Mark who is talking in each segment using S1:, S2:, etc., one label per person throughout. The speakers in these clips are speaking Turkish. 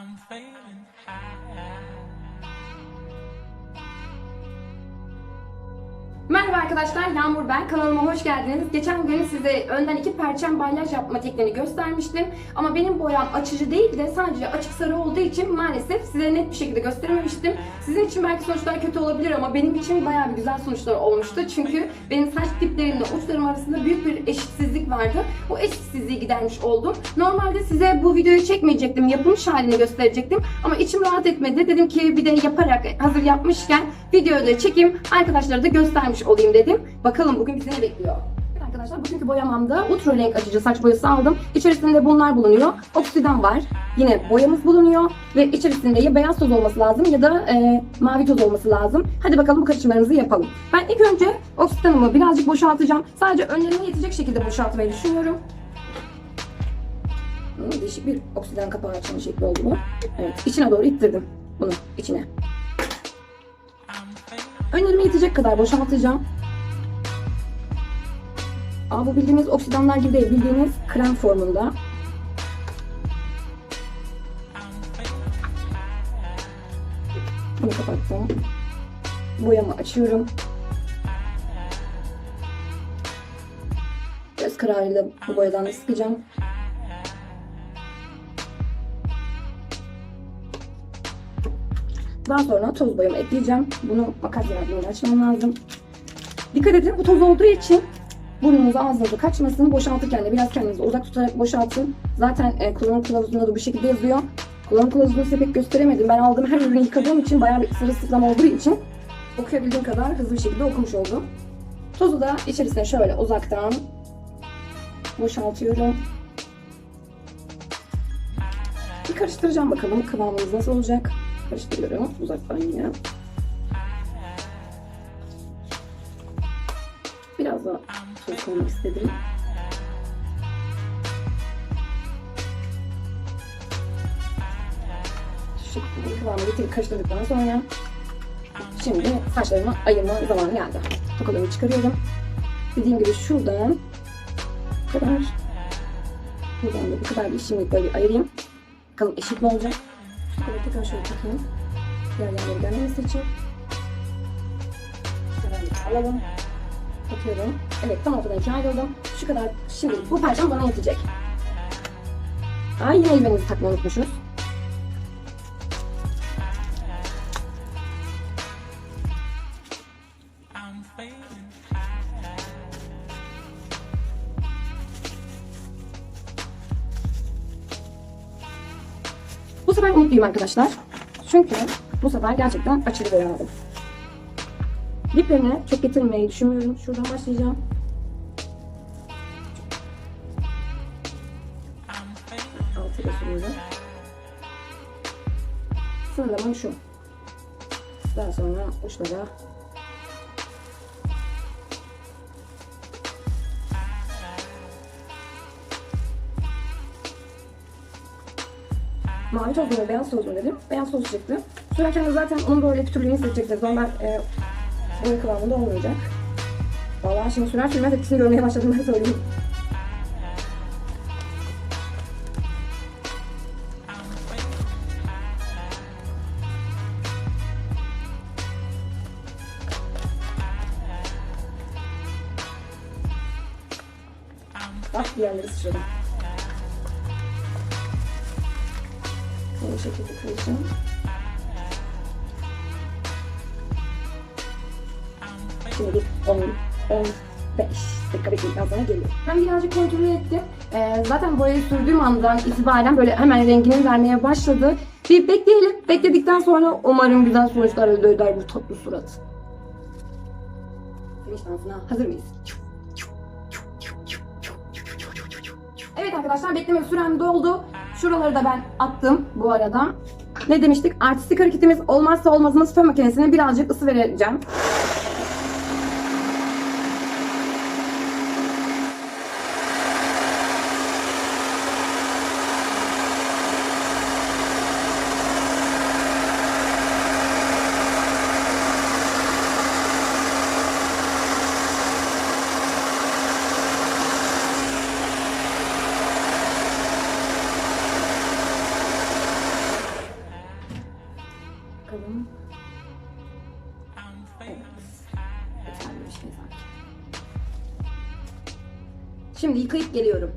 S1: I'm feeling high.
S2: Merhaba arkadaşlar, Yağmur ben. Kanalıma hoş geldiniz. Geçen gün size önden iki perçem balyaj yapma tekniğini göstermiştim. Ama benim boyam açıcı değil de sadece açık sarı olduğu için maalesef size net bir şekilde gösterememiştim. Sizin için belki sonuçlar kötü olabilir ama benim için bayağı bir güzel sonuçlar olmuştu. Çünkü benim saç diplerimle uçlarım arasında büyük bir eşitsizlik vardı. Bu eşitsizliği gidermiş oldum. Normalde size bu videoyu çekmeyecektim, yapılmış halini gösterecektim. Ama içim rahat etmedi. Dedim ki bir de yaparak hazır yapmışken videoyu da çekeyim, arkadaşlara da göstermiş olayım dedim. Bakalım bugün bizi ne bekliyor? Evet arkadaşlar bugünkü boyamamda ultra renk açıcı saç boyası aldım. İçerisinde bunlar bulunuyor. Oksiden var. Yine boyamız bulunuyor. Ve içerisinde ya beyaz toz olması lazım ya da e, mavi toz olması lazım. Hadi bakalım bu karışımlarımızı yapalım. Ben ilk önce oksidanımı birazcık boşaltacağım. Sadece önlerine yetecek şekilde boşaltmayı düşünüyorum. Hmm, değişik bir oksidan kapağı açma şekli oldu bu. Evet, içine doğru ittirdim bunu içine. Önlerime yetecek kadar boşaltacağım. Aa, bu bildiğiniz oksidanlar gibi değil, bildiğiniz krem formunda. Bunu kapattım. Boyamı açıyorum. Göz kararıyla bu boyadan da sıkacağım. Daha sonra toz boyamı ekleyeceğim. Bunu makas yardımıyla açmam lazım. Dikkat edin bu toz olduğu için burnunuz ağzınızı kaçmasın. Boşaltırken de biraz kendinizi uzak tutarak boşaltın. Zaten e, kullanım kılavuzunda da bu şekilde yazıyor. Kullanım kılavuzunu size pek gösteremedim. Ben aldığım her ürünü yıkadığım için bayağı bir sırılsıklam olduğu için okuyabildiğim kadar hızlı bir şekilde okumuş oldum. Tozu da içerisine şöyle uzaktan boşaltıyorum. Bir karıştıracağım bakalım kıvamımız nasıl olacak. Karıştırıyorum uzaktan yine. Biraz daha tuz koymak istedim. Şu şekilde kıvamı getirip karıştırdıktan sonra şimdi saçlarımı ayırma zamanı geldi. Tokalarımı çıkarıyorum. Dediğim gibi şuradan bu kadar buradan da bu kadar bir şimdilik böyle bir ayırayım. Bakalım eşit mi olacak? Tokaları tekrar şöyle takayım. Diğer yerleri gelmemesi için. Alalım. Bakıyorum. Evet tam ortadan ikiye ayrıldım. Şu kadar. Şimdi bu parçam bana yetecek. Aa yine eldivenimizi takmayı unutmuşuz. Bu sefer umutluyum arkadaşlar. Çünkü bu sefer gerçekten açılı boya aldım. Diplerine çok getirmeyi düşünmüyorum. Şuradan başlayacağım. Altı sürüyorum. Sınırlamam şu. Daha sonra uçlara mavi toz beyaz toz dedim. Beyaz toz çıktı. Sürerken de zaten onun böyle pütürlüğünü hissedeceksiniz. Normal e, boya kıvamında olmayacak. Vallahi şimdi sürer sürmez etkisini görmeye başladım ben söyleyeyim. Bak diğerleri sıçradı. Bu şekilde kıracağım. Şimdi bir 10, 15 dakika bekledikten sonra geliyor. Ben birazcık kontrol ettim. Ee, zaten boyayı sürdüğüm andan itibaren böyle hemen rengini vermeye başladı. Bir bekleyelim. Bekledikten sonra umarım güzel sonuçlar elde eder bu tatlı surat. Hazır mıyız? Evet arkadaşlar bekleme sürem doldu. Şuraları da ben attım bu arada. Ne demiştik? Artistik hareketimiz olmazsa olmazımız fön makinesine birazcık ısı vereceğim. Şimdi yıkayıp geliyorum.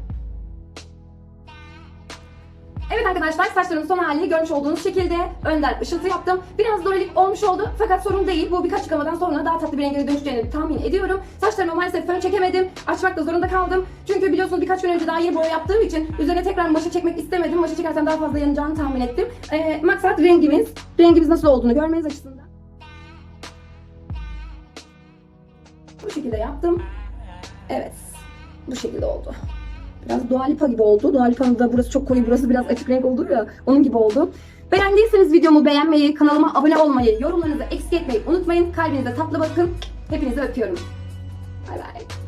S2: Evet arkadaşlar saçlarımın son hali görmüş olduğunuz şekilde önden ışıltı yaptım. Biraz dorelik olmuş oldu fakat sorun değil. Bu birkaç yıkamadan sonra daha tatlı bir renge dönüşeceğini tahmin ediyorum. Saçlarımı maalesef fön çekemedim. Açmak da zorunda kaldım. Çünkü biliyorsunuz birkaç gün önce daha yeni boya yaptığım için üzerine tekrar maşa çekmek istemedim. Maşa çekersem daha fazla yanacağını tahmin ettim. Ee, maksat rengimiz, rengimiz nasıl olduğunu görmeniz açısından. Bu şekilde yaptım. Evet. Bu şekilde oldu. Biraz Dua Lipa gibi oldu. Dua Lipa'nın da burası çok koyu, burası biraz açık renk oldu ya. Onun gibi oldu. Beğendiyseniz videomu beğenmeyi, kanalıma abone olmayı, yorumlarınızı eksik etmeyi unutmayın. Kalbinize tatlı bakın. Hepinizi öpüyorum. Bay bay.